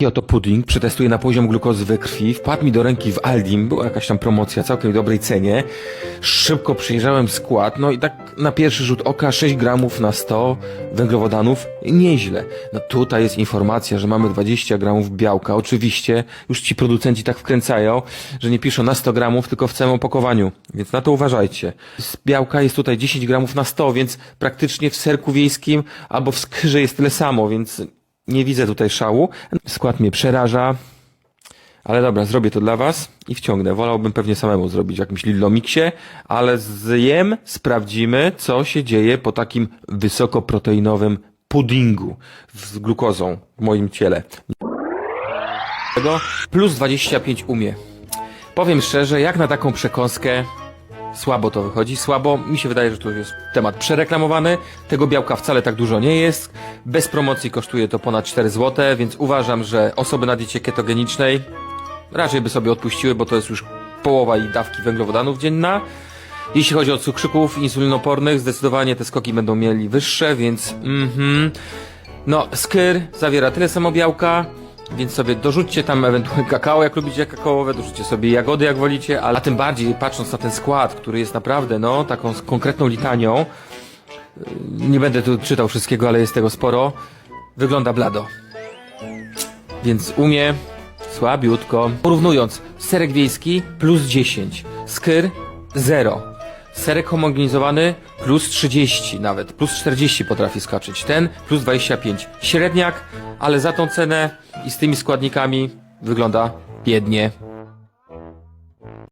I oto pudding przetestuję na poziom glukozy we krwi. Wpadł mi do ręki w Aldim, była jakaś tam promocja, całkiem dobrej cenie. Szybko przyjrzałem skład, no i tak na pierwszy rzut oka 6 gramów na 100 węglowodanów, nieźle. No tutaj jest informacja, że mamy 20 gramów białka. Oczywiście już ci producenci tak wkręcają, że nie piszą na 100 gramów, tylko w całym opakowaniu, więc na to uważajcie. Z białka jest tutaj 10 gramów na 100, więc praktycznie w serku wiejskim albo w skyrze jest tyle samo, więc nie widzę tutaj szału. Skład mnie przeraża. Ale dobra, zrobię to dla was i wciągnę. Wolałbym pewnie samemu zrobić w jakimś Lilomixie, ale zjem, sprawdzimy, co się dzieje po takim wysokoproteinowym puddingu z glukozą w moim ciele. Plus 25 umie. Powiem szczerze, jak na taką przekąskę Słabo to wychodzi, słabo. Mi się wydaje, że to jest temat przereklamowany. Tego białka wcale tak dużo nie jest. Bez promocji kosztuje to ponad 4 zł, więc uważam, że osoby na diecie ketogenicznej raczej by sobie odpuściły, bo to jest już połowa ich dawki węglowodanów dzienna. Jeśli chodzi o cukrzyków insulinopornych, zdecydowanie te skoki będą mieli wyższe, więc mhm. No, skyr zawiera tyle samo białka, więc sobie dorzućcie tam ewentualnie kakao, jak lubicie kakaowe, dorzućcie sobie jagody, jak wolicie, ale a tym bardziej patrząc na ten skład, który jest naprawdę, no, taką konkretną litanią, yy, nie będę tu czytał wszystkiego, ale jest tego sporo, wygląda blado. Więc umie słabiutko. Porównując, serek wiejski plus 10, skyr 0, serek homogenizowany plus 30 nawet, plus 40 potrafi skoczyć, ten plus 25. Średniak, ale za tą cenę i z tymi składnikami wygląda biednie.